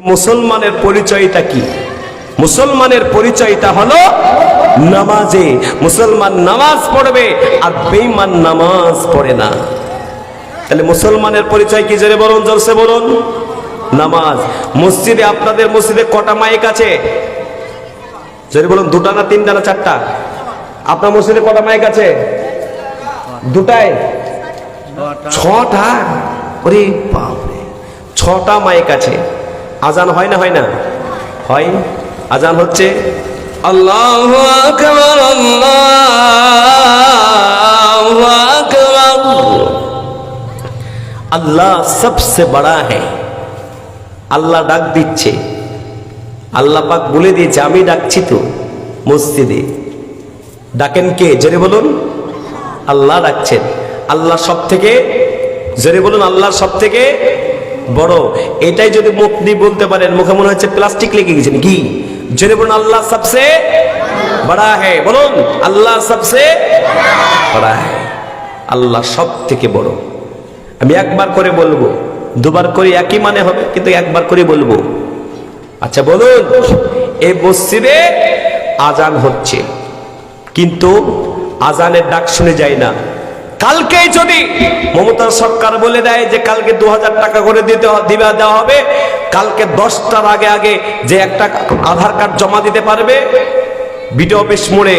মুসলমানের পরিচয়টা কি? মুসলমানের পরিচয়টা হলো নামাজে। মুসলমান নামাজ পড়বে আর বেঈমান নামাজ পড়ে না। তাহলে মুসলমানের পরিচয় কি? জোরে বলুন জলসে বলুন। নামাজ। মসজিদে, আপনাদের মসজিদে কটা মাইক আছে? জোরে বলুন, দুটা না তিনটা না চারটা? আপনার মসজিদে কটা মাইক আছে? দুটায়? ছটা? ওরে বাপরে। ছটা মাইক আছে। আজান হয় না হয় না? হয়। আজান হচ্ছে আল্লাহ আল্লাহু আল্লাহ সবসে বড়া হ্যাঁ আল্লাহ ডাক দিচ্ছে। আল্লাহ পাক বলে দিয়েছে, আমি ডাকছি তো মসজিদে। ডাকেন কে? জেনে বলুন। আল্লাহ ডাকছেন। আল্লাহ সব থেকে জোরে বলুন, আল্লাহ সব থেকে বড়। এটাই যদি মুখ দিয়ে বলতে পারেন, মুখে মনে হচ্ছে প্লাস্টিক লেগে গেছেন কি জোরে বলুন, আল্লাহ সবসে বড়া হ্যাঁ বলুন, আল্লাহ সবসে বড়া হ্যাঁ আল্লাহ সব থেকে বড়। আমি একবার করে বলব, দুবার করে একই মানে হবে, কিন্তু একবার করে বলব। আচ্ছা বলুন এই মসজিদে আজান হচ্ছে, কিন্তু আজানের ডাক শুনে যায় না। কালকে যদি মমতা সরকার বলে দেয় যে কালকে দু হাজার টাকা করে দিতে দিবা দেওয়া হবে, কালকে দশটার আগে আগে যে একটা আধার কার্ড জমা দিতে পারবে, বিডিও অফিস মোড়ে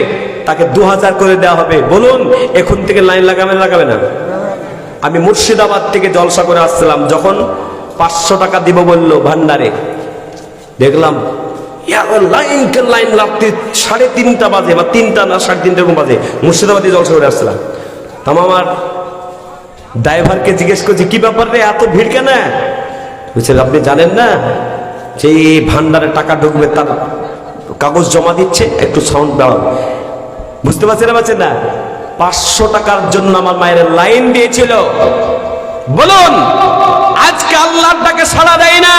তাকে দু হাজার করে দেওয়া হবে। বলুন, এখন থেকে লাইন লাগাবে লাগাবে না? আমি মুর্শিদাবাদ থেকে জলসা করে আসছিলাম, যখন পাঁচশো টাকা দিব বলল ভান্ডারে। দেখলাম লাইন রাত্রি সাড়ে তিনটা বাজে বা তিনটা না, সাড়ে তিনটা এরকম বাজে। মুর্শিদাবাদে জলসা করে আসছিলাম। আমার ড্রাইভারকে জিজ্ঞেস করছি, কি ব্যাপার রে, এত ভিড় কেন? বলছে, আপনি জানেন না যে এই ভান্ডারে টাকা ঢুকবে তার কাগজ জমা দিচ্ছে, একটু সাউন্ড দাও বুঝতে পারছেন না পারছেন না পাঁচশো টাকার জন্য আমার মায়ের লাইন দিয়েছিল। বলুন, আজকে আল্লাহটাকে সাড়া দেয় না।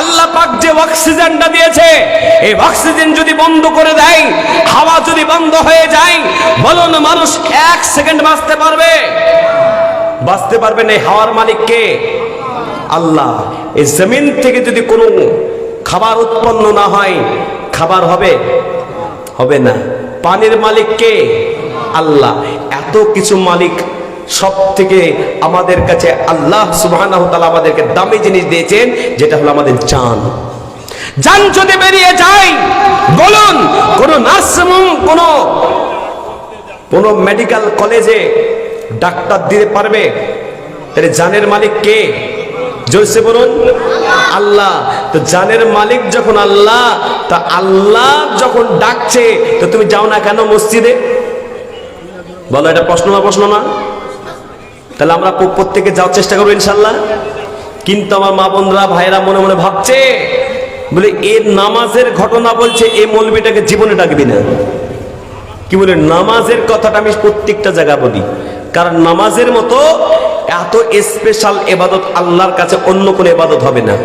আল্লাহ পাক যে অক্সিজেনটা দিয়েছে এই অক্সিজেন যদি বন্ধ করে দেয়, হাওয়া যদি বন্ধ হয়ে যায়, বলুন মানুষ এক সেকেন্ড বাঁচতে পারবে? বাঁচতে পারবে না হাওয়ার মালিক কে? আল্লাহ। এই জমিন থেকে যদি কোনো খাবার উৎপন্ন না হয়, খাবার হবে? হবে না। পানির মালিক কে? আল্লাহ। এত কিছু মালিক সব থেকে আমাদের কাছে আল্লাহ সুবাহ আমাদেরকে দামি জিনিস দিয়েছেন, যেটা হলো আমাদের জান। জান যদি বেরিয়ে যায়, বলুন, কোন নার্সিং কোন কোন মেডিকেল কলেজে ডাক্তার দিতে পারবে? তাহলে জানের মালিক কে? জোরসে বলুন, আল্লাহ। তো জানের মালিক যখন আল্লাহ, তা আল্লাহ যখন ডাকছে, তো তুমি যাও না কেন মসজিদে? বলো, এটা প্রশ্ন না প্রশ্ন না? তাহলে আমরা প্রত্যেকে যাওয়ার চেষ্টা করব ইনশাল্লাহ। কিন্তু আমার মা বোনরা ভাইরা মনে মনে ভাবছে বলে এর নামাজের ঘটনা বলছে এই মৌলবিটাকে জীবনে ডাকবি না। কি বলে, নামাজের কথাটা আমি প্রত্যেকটা জায়গা বলি। কারণ নামাজের মতো এত স্পেশাল এবাদত আল্লাহর কাছে অন্য কোনো এবাদত হবে না।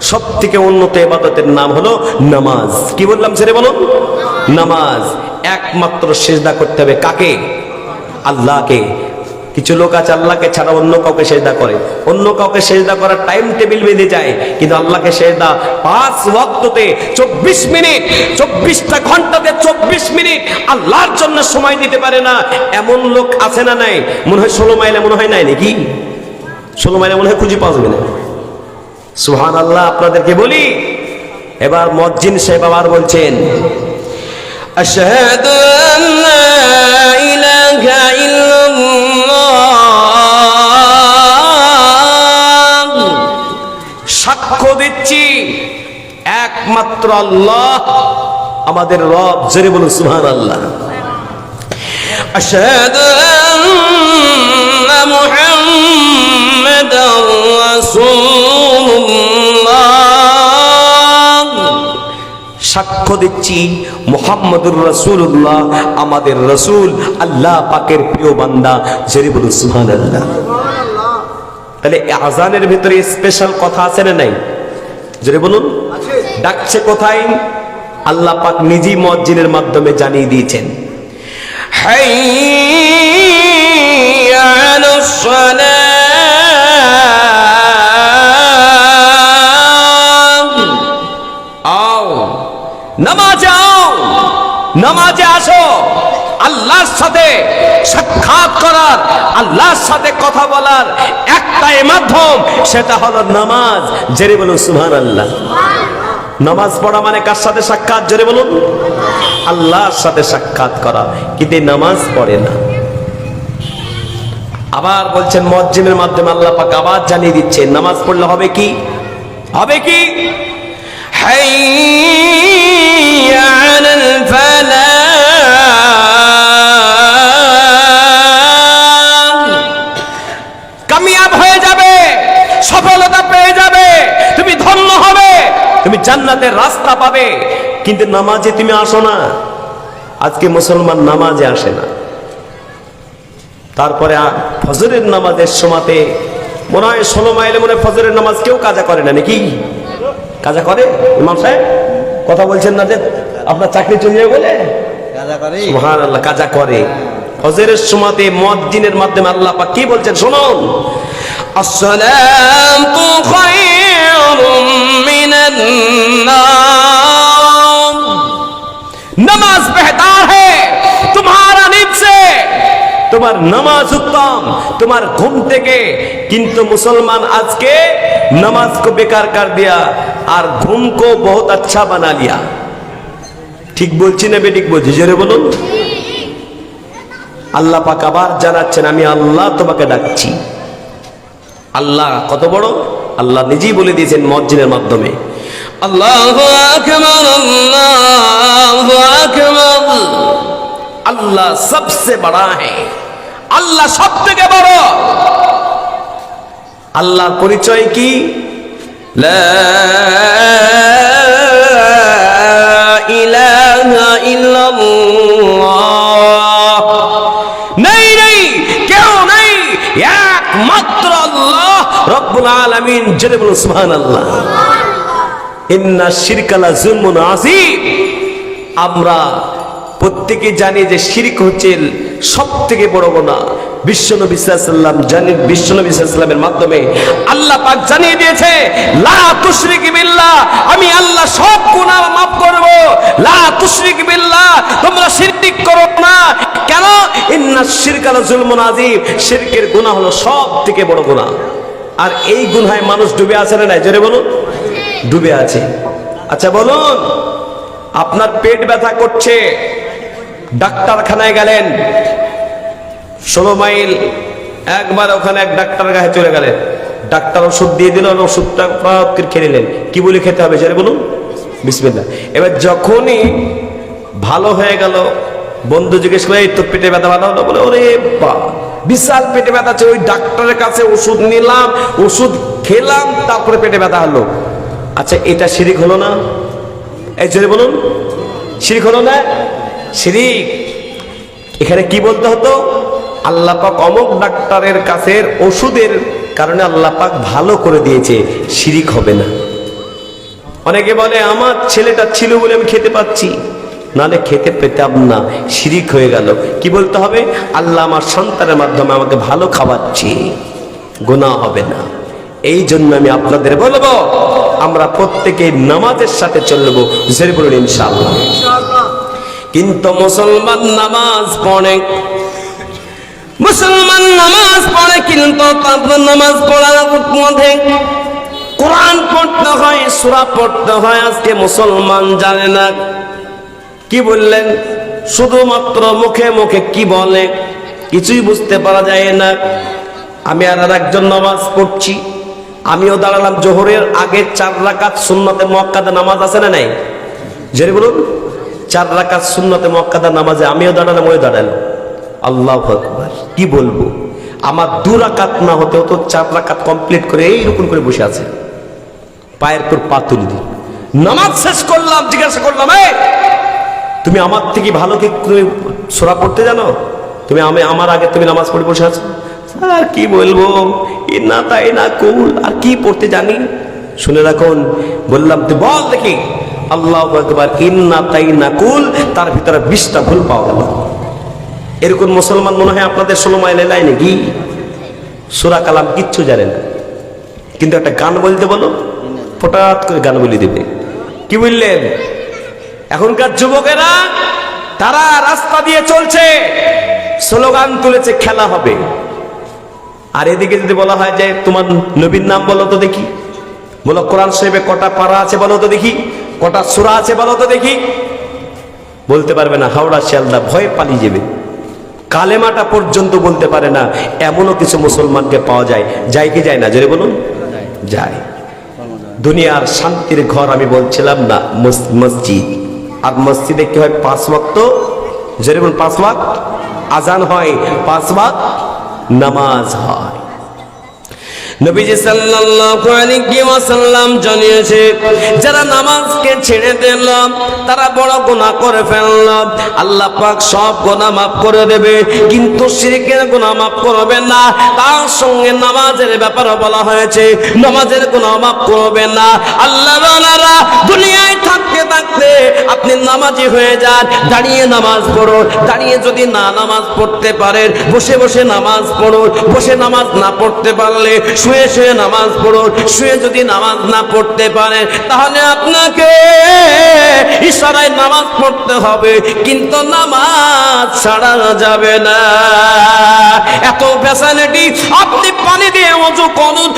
সব থেকে উন্নত এবাদতের নাম হলো নামাজ। কি বললাম ছেড়ে বলো? নামাজ। একমাত্র সেজদা করতে হবে কাকে? আল্লাহকে। কিছু লোক আছে, আল্লাহকে ছাড়া অন্য কাউকে সেজদা করে। অন্য কাউকে সেজদা করার টাইম টেবিল বেঁধে যায়, কিন্তু আল্লাহকে সেজদা পাঁচ ওয়াক্ততে চব্বিশ মিনিট, চব্বিশটা ঘন্টাতে চব্বিশ মিনিট আল্লাহর জন্য সময় দিতে পারে না। এমন লোক আছে না নাই? মনে হয় ষোলো মাইলে মনে হয় নাই নাকি? ষোলো মাইলে মনে হয় খুঁজে পাওয়া যাবে না। সুহান আল্লাহ আপনাদেরকে বলি, এবার মজ্জিন সাহেব আবার বলছেন أشهد أن لا إله إلا الله সাক্ষ্য দিচ্ছি একমাত্র আল্লাহ আমাদের রব জেরে বলুন সুহান আল্লাহ أشهد أن محمدا رسول الله সাক্ষ্য দিচ্ছি মোহাম্মদুর রসুল্লাহ আমাদের রসুল আল্লাহ পাকের প্রিয় বান্দা জরিবুল সুহান আল্লাহ তাহলে আজানের ভিতরে স্পেশাল কথা আছে না নাই? যদি বলুন। ডাকছে কোথায়? আল্লাহ পাক নিজেই মসজিদের মাধ্যমে জানিয়ে দিয়েছেন। হাই আলা নামাজে আও, নামাজে আসো। আল্লাহর সাথে সাক্ষাৎ করার, আল্লাহর সাথে কথা বলার একটাই মাধ্যম, সেটা হলো নামাজ। জেরে বলুন সুহান আল্লাহ নামাজ পড়া মানে কার সাথে সাক্ষাৎ? জোরে বলুন। আল্লাহর সাথে সাক্ষাৎ করা, কিন্তু নামাজ পড়ে না। আবার বলছেন মজ্জিমের মাধ্যমে আল্লাহ পাক আবার জানিয়ে দিচ্ছে নামাজ পড়লে হবে কি? হবে কি? حي على الفلاح কামিয়াব হয়ে যাবে সফলতা পেয়ে যাবে তুমি ধন্য হবে তুমি জান্নাতের রাস্তা পাবে কিন্তু নামাজে তুমি আসো না আজকে মুসলমান নামাজে আসে না তারপরে আ- ফজরের নামাজের সময়তে মনে হয় ষোলো মাইলে মনে হয় ফজরের নামাজ কেউ কাজা করে না নাকি কাজা করে? ইমাম সাহেব কথা বলছেন না যে আপনার চাকরি চলে যাবে বলে? সুহান আল্লাহ কাজা করে। হজরের মদ মদ্দিনের মাধ্যমে আল্লাহ পাক কি বলছেন শুনুন? আসসালাতু খায়রুম মিনান নামাজ বেহতার হ্যায় তোমার নামাজ উত্তম তোমার ঘুম থেকে। কিন্তু মুসলমান আজকে নামাজ কো বেকার কর দিয়া আর ঘুম কো বহুত আচ্ছা বানা লিয়া। ঠিক বলছি না বেঠিক বলছি? জোরে বলুন। আল্লাহ পাক আবার জানাচ্ছেন আমি আল্লাহ তোমাকে ডাকছি। আল্লাহ কত বড়? আল্লাহ নিজেই বলে দিয়েছেন মসজিদের মাধ্যমে। আল্লাহ আল্লাহ সবসে বড়া হ্যাঁ আল্লাহ সব থেকে বড়। আল্লাহর পরিচয় কি? কেউ নেই, একমাত্র আল্লাহ জেনে আল্লাহ ইন্না আমরা প্রত্যেকে জানি যে শিরক হচ্ছে সব থেকে বড় গোনা বিশ্বনবী জানি মাধ্যমে আল্লাহ পাক জানিয়ে দিয়েছে আমি আল্লাহ সব গুনাহ করব। গুনাহ হলো সব থেকে বড় গুনাহ। আর এই গুনায় মানুষ ডুবে আছে না জোরে বলুন। ডুবে আছে। আচ্ছা বলুন। আপনার পেট ব্যথা করছে। ডাক্তারখানায় গেলেন। ষোলো মাইল একবার ওখানে এক ডাক্তার গায়ে চলে গেলেন। ডাক্তার ওষুধ দিয়ে দিল ওষুধটা করে খেয়ে নিলেন। কি বলে খেতে হবে সেটা বলুন? বিসমিল্লাহ। এবার যখনই ভালো হয়ে গেল, বন্ধু জিজ্ঞেস করে এই তো পেটে ব্যথা ভালো হলো? বলে, ওরে বা বিশাল পেটে ব্যথা আছে, ওই ডাক্তারের কাছে ওষুধ নিলাম, ওষুধ খেলাম, তারপরে পেটে ব্যথা হলো। আচ্ছা এটা শিরিক হলো না? এই জোরে বলুন। শিরিক হলো না? শিরিক। এখানে কি বলতে হতো? আল্লাহ পাক অমুক ডাক্তারের কাছের ওষুধের কারণে আল্লাহ পাক ভালো করে দিয়েছে, শিরিক হবে না। অনেকে বলে, আমার ছেলেটা ছিল বলে আমি খেতে পাচ্ছি। নালে খেতে পেতাম না, শিরিক হয়ে গেল। কি বলতে হবে? আল্লাহ আমার সন্তানের মাধ্যমে আমাকে ভালো খাওয়াচ্ছি। গুনাহ হবে না। এই জন্য আমি আপনাদের বলব, আমরা প্রত্যেকে নামাজের সাথে চলবো। জেরে বলুন ইনশাআল্লাহ। কিন্তু মুসলমান নামাজ পড়ে। মুসলমান নামাজ পড়ে কিন্তু নামাজ পড়ার মধ্যে কোরআন পড়তে হয়, সূরা পড়তে হয়, আজকে মুসলমান জানে না। কি বললেন? শুধুমাত্র মুখে মুখে কি বলে? কিছুই বুঝতে পারা যায় না। আমি আর একজন নামাজ পড়ছি। আমিও দাঁড়ালাম জোহরের আগে চার রাকাত সুন্নতে মক্কাদা নামাজ আছে না নাই? জেরে বলুন। চার রাকাত সুন্নতে মক্কাদা নামাজে আমিও দাঁড়ালাম, ওই দাঁড়াল। আল্লাহ আকবার, কি বলব? আমার দু রাকাত না হতে হতো চার রাকাত কমপ্লিট করে এইরকম করে বসে আছে। পায়ের তোর পা তুলে দি নামাজ শেষ করলাম, জিজ্ঞাসা করলাম, এই, তুমি আমার থেকে ভালো কি তুমি সোরা পড়তে জানো? তুমি আমি, আমার আগে তুমি নামাজ পড়ে বসে আছো? আর কি বলব? ই না তাই না কুল, আর কি পড়তে জানি? শুনে রাখুন, বললাম, তুই বল দেখি। আল্লাহ একবার ইন্না তাই না কুল তার ভিতরে বিশটা ভুল পাওয়া গেল। এরকম মুসলমান মনে হয় আপনাদের ষোলো মাইলে লাই নাকি সুরা কালাম কিচ্ছু জানে না। কিন্তু একটা গান বলতে বলো হঠাৎ করে গান বলি দেবে। কি বললেন? এখনকার যুবকেরা, তারা রাস্তা দিয়ে চলছে, স্লোগান তুলেছে, খেলা হবে। আর এদিকে যদি বলা হয় যে, তোমার নবীর নাম বলো তো দেখি। বলো, কোরআন শরীফে কটা পারা আছে বলো তো দেখি। কটা সুরা আছে বলো তো দেখি। বলতে পারবে না, হাওড়া শিয়ালদা ভয়ে পালিয়ে যাবে। কালেমাটা পর্যন্ত বলতে পারে না, এমনও কিছু মুসলমানকে পাওয়া যায়। যায় কি যায় না? জোরে বলুন। যায়। দুনিয়ার শান্তির ঘর আমি বলছিলাম না মসজিদ। আর মসজিদে কি হয়? পাঁচ ওয়াক্ত? জোরে বলুন, পাঁচ ওয়াক্ত? আজান হয়, পাঁচ ওয়াক্ত? নামাজ হয়। নবীজি সাল্লাল্লাহু আলাইহি ওয়াসাল্লাম জানিয়েছে, যারা নামাজকে ছেড়ে দিল, তারা বড় গুনাহ করে ফেলল। আল্লাহ পাক সব গুনাহ মাফ করে দেবে, কিন্তু শিরকের গুনাহ মাফ করবে না। তার সঙ্গে নামাজের ব্যাপারে বলা হয়েছে, নামাজের গুনাহ মাফ করবে না। আল্লাহ বানারা দুনিয়ায় থাকতে থাকতে আপনি নামাজি হয়ে যান, দাঁড়িয়ে নামাজ পড়ুন। দাঁড়িয়ে যদি না নামাজ পড়তে পারেন, বসে বসে নামাজ পড়ো বসে নামাজ না পড়তে পারলে শুয়ে শুয়ে নামাজ পড়ুন, শুয়ে যদি নামাজ না পড়তে পারেন, তাহলে আপনাকে ইশারায় নামাজ পড়তে হবে, কিন্তু নামাজ ছাড়া যাবে না। এত ফ্যাসিলিটি, আপনি পানি দিয়ে অজু করুন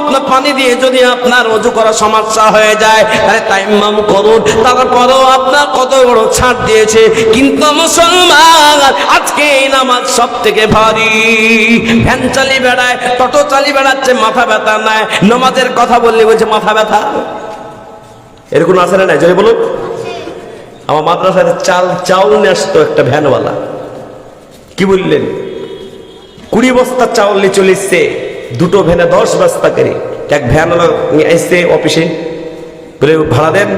আপনার পানি দিয়ে যদি আপনার অজু করা সমস্যা হয়ে যায়, তাহলে তাইমাম করুন। তারপরেও আপনার কত বড় ছাড় দিয়েছে। কিন্তু মুসলমান, আজকে এই নামাজ সব থেকে ভারী। ভ্যান চালি বেড়ায়, টোটো চালি বেড়াচ্ছে, মাথা ব্যথা নাই নামাজের কথা বললে বলছে, মাথা ব্যথা? এরকম আছে না নাই? জোরে বলুন। আমার মাদ্রাসায় চাল চাউল নিয়ে আসতো একটা ভ্যানওয়ালা। কি বললেন? কুড়ি বস্তা চাউল নিয়ে চলে দুটো ভ্যানে দশ বস্তা করে। এক ভ্যান নিয়ে এসছে অফিসে। বলে, ভাড়া দেন?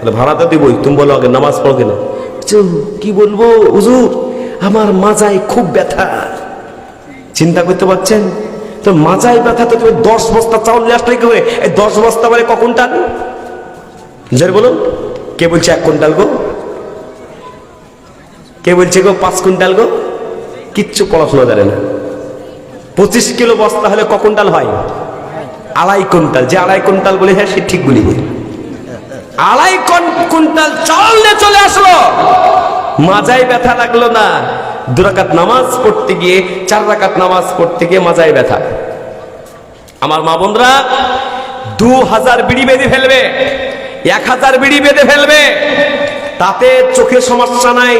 বলে, ভাড়া তো দিবই। তুমি বলো আগে নামাজ পড়ো কিনা? কি বলব? হুজুর, আমার মাজায় খুব ব্যথা। চিন্তা করতে পারছেন? তো মাজায় ব্যথা তো তুমি দশ বস্তা চাউল নিয়ে আসলে কি হবে এই দশ বস্তা মানে কখন টান? জোরে বলুন, কে বলছে এক কুইন্টাল গো? কে বলছে গো পাঁচ কুইন্টাল গো? কিচ্ছু পড়াশোনা জানে না। পঁচিশ কিলো বস্তা হলে ক কুইন্টাল হয়? আড়াই কুইন্টাল। যে আড়াই কুইন্টাল বলে হ্যাঁ সে ঠিক বলি আড়াই কুইন- কুইন্টাল চাল চলে আসলো। মাজায় ব্যথা লাগল না। দুরাকাত নামাজ পড়তে গিয়ে, চার রাকাত নামাজ পড়তে গিয়ে মাজায় ব্যথা। আমার মা বোনরা, দু হাজার বিড়ি বেঁধে ফেলবে। এক হাজার বিড়ি বেঁধে ফেলবে। তাতে চোখে সমস্যা নাই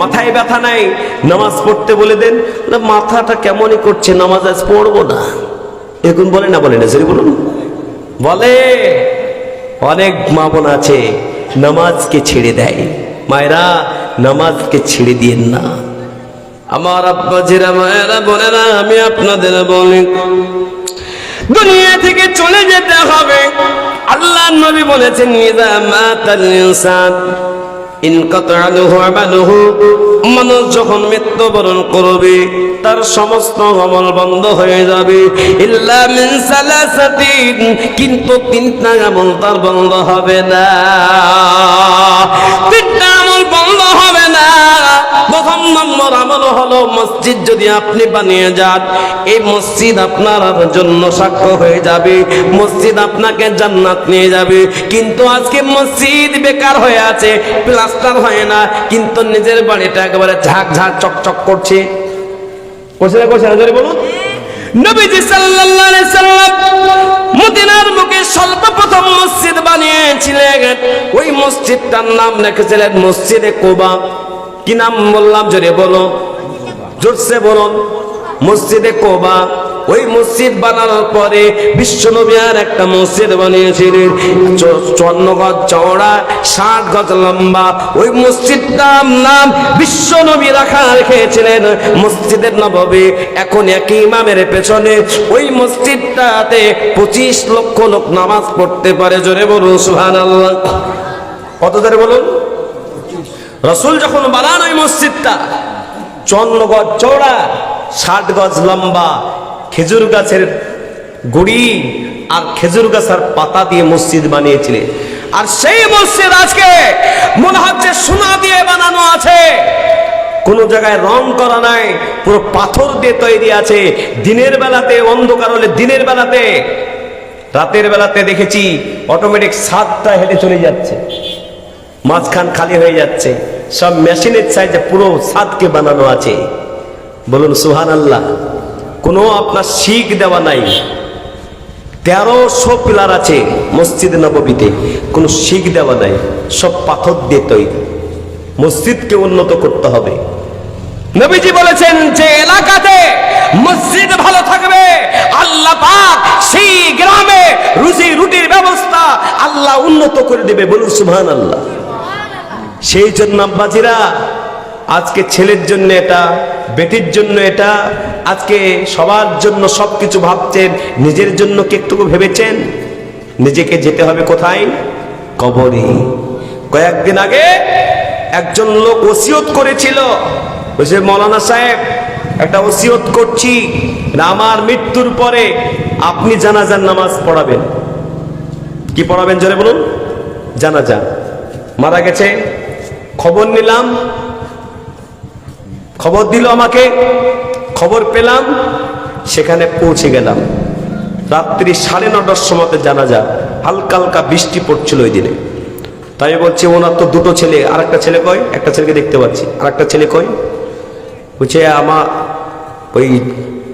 মাথায় ব্যথা নাই নামাজ পড়তে বলে দেন না, মাথাটা কেমনই করছে নামাজ আজ পড়ব না। এরকম বলে না বলে না সরি বলুন। বলে অনেক মা বোন আছে নামাজকে ছেড়ে দেয়। মায়েরা নামাজকে ছেড়ে দিয়েন না। আমার আব্বা জিরা মায়েরা বোনেরা আমি আপনাদের বলি দুনিয়া থেকে চলে যেতে হবে। আল্লাহ নবী বলেছেন ইযা মাতাল ইনসান। মানুষ যখন মৃত্যুবরণ করবে, তার সমস্ত আমল বন্ধ হয়ে যাবে। কিন্তু তিনটা আমল তার বন্ধ হবে না। প্রথম নম্বর আমল হলো মসজিদ যদি আপনি বানিয়ে যান, এই মসজিদ আপনার জন্য সাক্ষ্য হয়ে যাবে। মসজিদ আপনাকে জান্নাত নিয়ে যাবে। কিন্তু আজকে মসজিদ বেকার হয়ে আছে, প্লাস্টার হয় না, কিন্তু নিজের বাড়িটা একেবারে ঝাঁক ঝাঁক চকচক করছে। করছে না করছে না বলুন। নবীজি সাল্লাল্লাহু আলাইহি সাল্লাম মদিনার মুখে সর্বপ্রথম মসজিদ বানিয়েছিলেন। ওই মসজিদটার নাম রেখেছিলেন মসজিদে কোবা। কি নাম বললাম? জোরে বলো। জোরসে বলুন মসজিদে কোবা। ওই মসজিদ বানানোর পরে বিশ্বনবী আর একটা মসজিদ বানিয়েছিলেন। চুয়ান্ন গজ চওড়া, ষাট গজ লম্বা। ওই মসজিদটার নাম বিশ্বনবী রাখা রেখেছিলেন মসজিদের নববে। এখন একই ইমামের পেছনে ওই মসজিদটাতে পঁচিশ লক্ষ লোক নামাজ পড়তে পারে। জোরে বলুন সুহান আল্লাহ কত ধরে বলুন? রসুল যখন বানান ওই মসজিদটা চন্ন গজ চৌড়া ষাট গজ লম্বা, খেজুর গাছের গুড়ি আর খেজুর গাছের পাতা দিয়ে মসজিদ বানিয়েছিলেন। আর সেই মসজিদ আজকে মনে হচ্ছে সোনা দিয়ে বানানো আছে। কোন জায়গায় রং করা নাই, পুরো পাথর দিয়ে তৈরি আছে। দিনের বেলাতে, অন্ধকার হলে দিনের বেলাতে, রাতের বেলাতে দেখেছি অটোমেটিক সাতটা হেঁটে চলে যাচ্ছে। মাঝখান খালি হয়ে যাচ্ছে। সব মেশিনের চাইতে পুরো সাদকে বানানো আছে। বলুন সুহান আল্লাহ কোনো আপনার শিখ দেওয়া নাই। তেরোশো পিলার আছে মসজিদ নববীতে, কোনো শিখ দেওয়া নাই। সব পাথর দিয়ে তৈরি। মসজিদকে উন্নত করতে হবে। নবীজি বলেছেন যে এলাকাতে মসজিদ ভালো থাকবে, আল্লাহ পাক সেই গ্রামে রুজি রুটির ব্যবস্থা আল্লাহ উন্নত করে দেবে। বলুন সুবহান আল্লাহ সেই জন্য আব্বাজিরা, আজকে ছেলের জন্য এটা, বেটির জন্য এটা, আজকে সবার জন্য সব কিছু ভাবছেন, নিজের জন্য কি একটু ভেবেছেন? নিজেকে যেতে হবে কোথায়? কবরে। কয়েকদিন আগে একজন লোক ওসিয়ত করেছিল। বলছে মৌলানা সাহেব, একটা ওসিয়ত করছি আমার মৃত্যুর পরে আপনি জানাজার নামাজ পড়াবেন। কি পড়াবেন জোরে বলুন? জানাজা। মারা গেছে খবর নিলাম, খবর দিল আমাকে, খবর পেলাম, সেখানে পৌঁছে গেলাম। রাত্রি সাড়ে নটার সময়তে জানাজা, হালকা হালকা বৃষ্টি পড়ছিল ওই দিনে। তাই বলছি, ওনার তো দুটো ছেলে আর একটা ছেলে কয়? একটা ছেলেকে দেখতে পাচ্ছি আর একটা ছেলে কয়? বলছে আমার ওই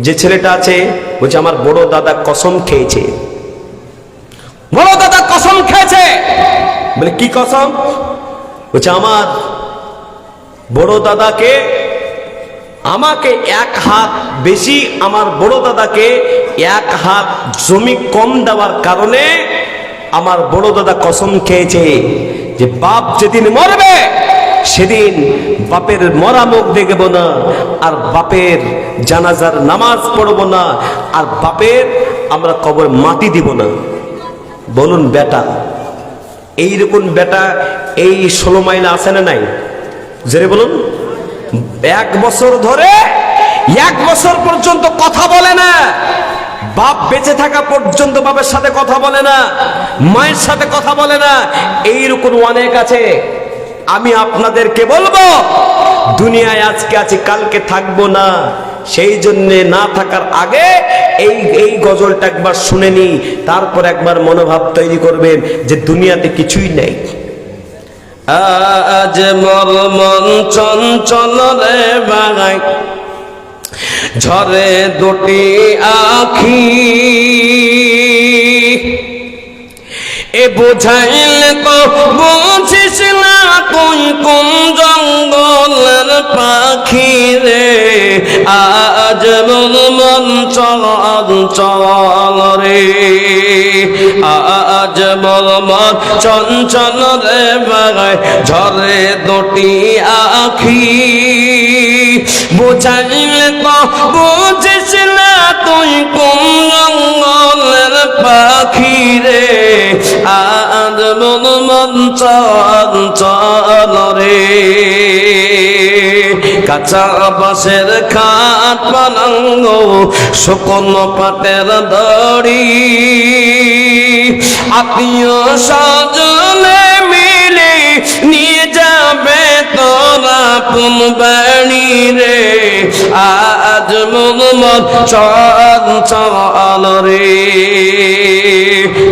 যে ছেলেটা আছে, বলছে, আমার বড় দাদা কসম খেয়েছে। বড় দাদা কসম খেয়েছে? বলে, কি কসম? বলছে, আমার বড় দাদাকে, আমাকে এক হাত বেশি, আমার বড় দাদাকে এক হাত জমি কম দেওয়ার কারণে আমার বড় দাদা কসম খেয়েছে যে, বাপ যেদিন মরবে, সেদিন বাপের মরা মুখ দেখব না, আর বাপের জানাজার নামাজ পড়ব না, আর বাপের আমরা কবর মাটি দিব না। বলুন, বেটা এইরকম বেটা এই ষোলো মাইলে আছে না নাই? জেরে বলুন। এক বছর ধরে, এক বছর পর্যন্ত কথা বলে না। বাপ বেঁচে থাকা পর্যন্ত বাপের সাথে কথা বলে না। মায়ের সাথে কথা বলে না। এইরকম অনেক আছে। আমি আপনাদেরকে বলব, দুনিয়ায় আজকে আছি, কালকে থাকব না। সেই জন্যে না থাকার আগে এই এই গজলটা একবার শুনে নি, তারপর একবার মনোভাব তৈরি করবেন যে দুনিয়াতে কিছুই নেই। আজ মল মন চঞ্চল রে বাগাই, ঝরে দুটি আখি। এ বোঝাইলে বুঝিস না তুই কোন জঙ্গলের পাখি রে। আজ মন চল চল রে। আজ মন চঞ্চল রে বাগায় ঝরে দুটি আখি। বোঝাইলে তো বুঝিস না তুই কোন জঙ্গলের পাখি রে। আজ মন মন চল চল রে। কাঁচা বাঁশের খাট পালাঙ্গ, শুকন পাটের দড়ি। আত্মীয় স্বজনে মিলে নিয়ে যাবে তোরা পুন বাড়ি রে। আজ মন চল রে।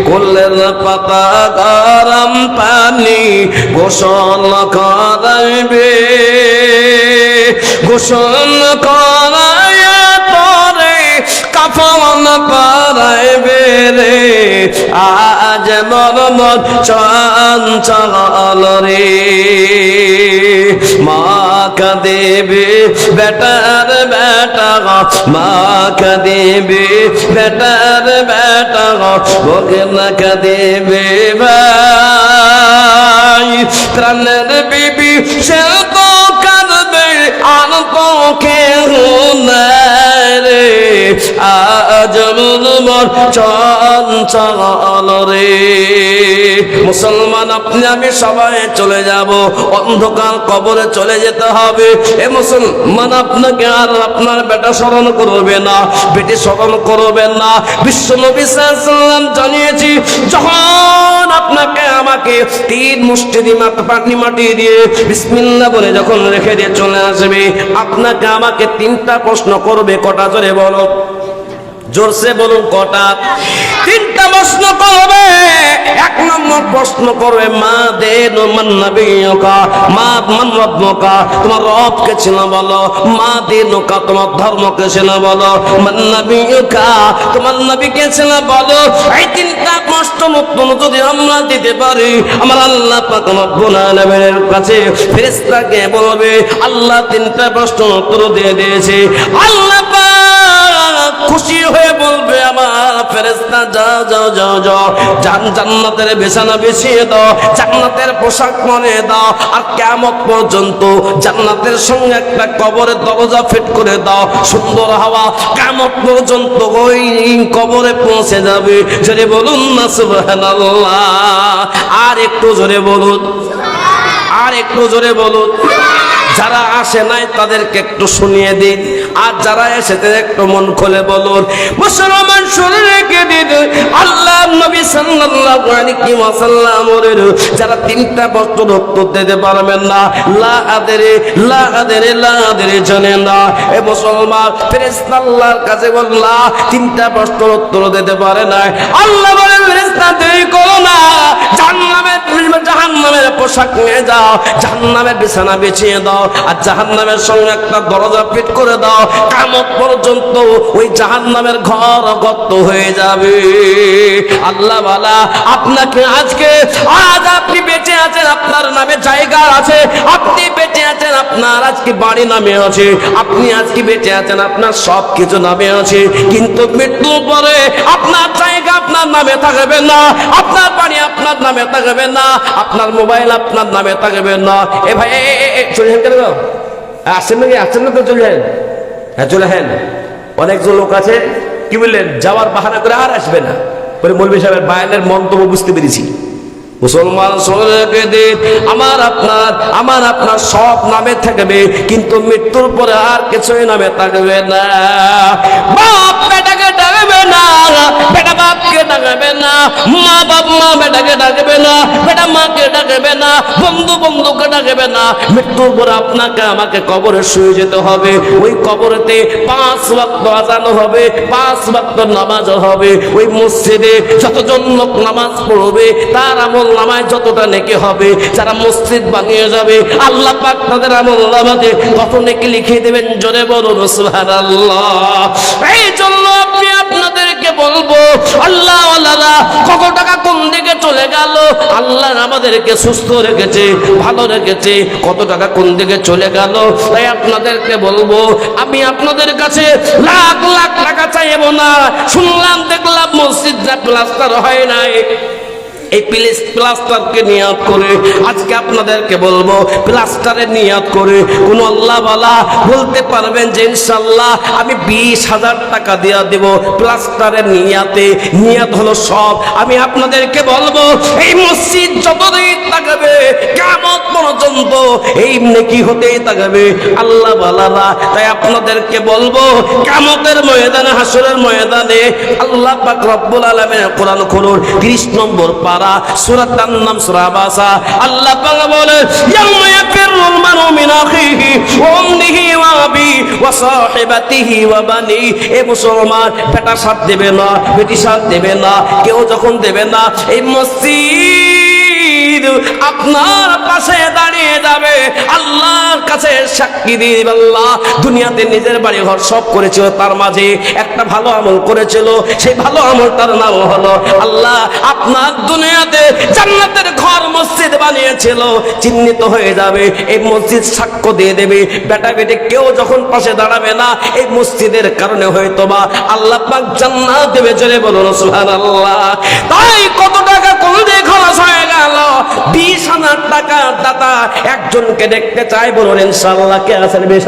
কোলের পাতা গরম পানি, গোসল করাইবে। গোসল করায় পরে কাফন পরাইবে রে আজ মন চঞ্চল রে। মা দেবে বেটার বেটা মা দেবে বেটার বেটা ভোগন দেবে ভাই। প্রাণের বিবি সে আর চঞ্চল রে। মুসলমান, আপনি, আমি সবাই চলে যাব। অন্ধকার কবরে চলে যেতে হবে। এ মুসলমান, আপনাকে আর আপনার বেটা স্মরণ করবে না, বেটি স্মরণ করবেন না। বিশ্ব নবী সাল্লাম জানিয়েছি, যখন আপনাকে আমাকে তিন মুষ্টি পানি মাটি দিয়ে বিসমিল্লাহ বলে যখন রেখে দিয়ে চলে আসবে, আপনাকে আমাকে তিনটা প্রশ্ন করবে, কটা জোরে বলো। জোরসে বলুন কটা? তিনটা প্রশ্ন করবে। এক নম্বর প্রশ্ন করবে, মা দে মান তোমার নবীকে ছিল বলো তিনটা প্রশ্ন উত্তর আমরা দিতে পারি, আমার আল্লাহ আল্লাহ তিনটা প্রশ্ন উত্তর দিয়ে দিয়েছে। আল্লাহ খুশি হয়ে বলবে, আমার ফেরেশতা, যাও যাও যাও যাও। জান জান্নাতের বিছানা বিছিয়ে দাও, জান্নাতের পোশাক পরে দাও। আর কিয়ামত পর্যন্ত জান্নাতের সঙ্গে একটা কবরের দরজা ফিট করে দাও। সুন্দর হাওয়া কিয়ামত পর্যন্ত ওই কবরে পৌঁছে যাবে। জোরে বলুন না, সুবহানাল্লাহ। আর একটু জোরে বলুন। আর একটু জোরে বলুন। যারা আসে নাই, তাদেরকে একটু শুনিয়ে দিন। আর যারা এসেছে একটু মন খুলে বলুন, মুসলমান শুনে রেখে দিন। আল্লাহ নবী সাল্লাল্লাহু আলাইহি যারা তিনটা বছর উত্তর দিতে পারবেন না, লা আদেরে লা আদেরে লা আদেরে জানেন না। এ মুসলমান, ফেরেশতা আল্লাহর কাছে বললা তিনটা প্রশ্ন উত্তর দিতে পারে না। আল্লাহ বলে ফেরেশতা দেরি করো না। জাহান্নামের জাহান্নামের পোশাক নিয়ে যাও। জাহান্নামের বিছানা বিছিয়ে দাও। আর জাহান্নামের সঙ্গে একটা দরজা ফিট করে দাও, কামত পর্যন্ত ওই জাহান্নামের ঘর গত হয়ে যাবে। আল্লাহ বালা, আপনাকে আজকে, আজ আপনি বেঁচে আছেন, আপনার নামে জায়গা আছে, আপনি বেঁচে আছেন, আপনার আজকে বাড়ি নামে আছে, আপনি আজকে বেঁচে আছেন, আপনার সব কিছু নামে আছে, কিন্তু মৃত্যুর পরে আপনার জায়গা আপনার নামে থাকবে না, আপনার বাড়ি আপনার নামে থাকবে না, আপনার মোবাইল আপনার নামে থাকবে না। এ ভাই কেন নাকি? আসছেন না তো, চলে যান। হ্যাঁ চলে হ্যাঁ অনেকজন লোক আছে। কি বললেন? যাওয়ার বাহানা করে আর আসবে না। পরে মৌলবী সাহেবের বায়ানের মন্তব্য বুঝতে পেরেছি। মুসলমান আমার আপনার আমার আপনার সব নামে থাকবে, কিন্তু মৃত্যুর পরে আর কিছুই নামে থাকবে না। ডাকবে না, মা বাপ, মা বেটাকে ডাকবে না, বেটা মাকে ডাকবে না, বন্ধু বন্ধুকে ডাকবে না। মৃত্যুর পরে আপনাকে আমাকে কবরে শুয়ে যেতে হবে। ওই কবরেতে পাঁচ আজানো হবে, পাঁচ নামাজ হবে। ওই মসজিদে যতজন লোক নামাজ পড়বে, তার আমল নামায় যতটা হবে, যারা মসজিদ বানিয়ে যাবে, আল্লাহ পাক তাদের আমল নামাতে কত নেকি লিখে দেবেন, জোরে এই জন্য আপনি আপনাদেরকে বলব, আল্লাহ আল্লাহ কত টাকা কোন দিকে চলে গেল? আল্লাহ আমাদেরকে সুস্থ রেখেছে, ভালো রেখেছে, কত টাকা কোন দিকে চলে গেল? তাই আপনাদেরকে বলব, আমি আপনাদের কাছে লাখ লাখ টাকা চাইব না। শুনলাম, দেখলাম মসজিদটা প্লাস্টার হয় নাই। এই প্লিজ প্লাস্টারকে নিয়াত করে। আজকে আপনাদেরকে বলব প্লাস্টারের নিয়াত করে। কোন বলতে পারবেন যে ইনশাল্লাহ আমি বিশ হাজার টাকা দেব প্লাস্টারের নিয়াতে। নিয়াত হলো সব। আমি আপনাদেরকে বলব, এই মসজিদ যতদিন কেমন পর্যন্ত এই নেকি হতেই থাকবে আল্লাহ তাই আপনাদেরকে বলব কামতের ময়দানে, হাসরের ময়দানে আল্লাহ পাক রব্বুল আলামিনের কোরআন খুলুন। 30 নম্বর পারা সূরাটার নাম সূরা বাসা আল্লাহ পাক বলে, ইয়াউমা ইয়াফিরুল মারউ মিন আখিহি ওয়া উম্মিহি ওয়া আবি ওয়া সাহিবাতিহি ওয়া বানি। এ মুসলমান, বেটা সাথ দেবে না, বেটি সাথ দেবে না, কেউ যখন দেবে না, এই মসজিদ আপনার পাশে দাঁড়িয়ে যাবে। আল্লাহর কাছে সাক্ষী দিয়ে আল্লাহ। দুনিয়াতে নিজের বাড়ি ঘর সব করেছিল, তার মাঝে একটা ভালো আমল করেছিল। সেই ভালো আমলটার নাম হলো আল্লাহ আপনার দুনিয়াতে জান্নাতের ঘর মসজিদ বানিয়েছিল, চিহ্নিত হয়ে যাবে। এই মসজিদ সাক্ষ্য দিয়ে দেবে। বেটা বেটে, কেউ যখন পাশে দাঁড়াবে না, এই মসজিদের কারণে হয়তো বা আল্লাহ পাক জান্নাত দেবে। চলে বলুন, সুবহানাল্লাহ। তাই কত টাকা কোন দিয়ে খরচ হয়ে গেল? বিশ হাজার টাকা দাতা একজনকে দেখতে চাই বলুন ইনশাল্লাহ কে আছেন বিশ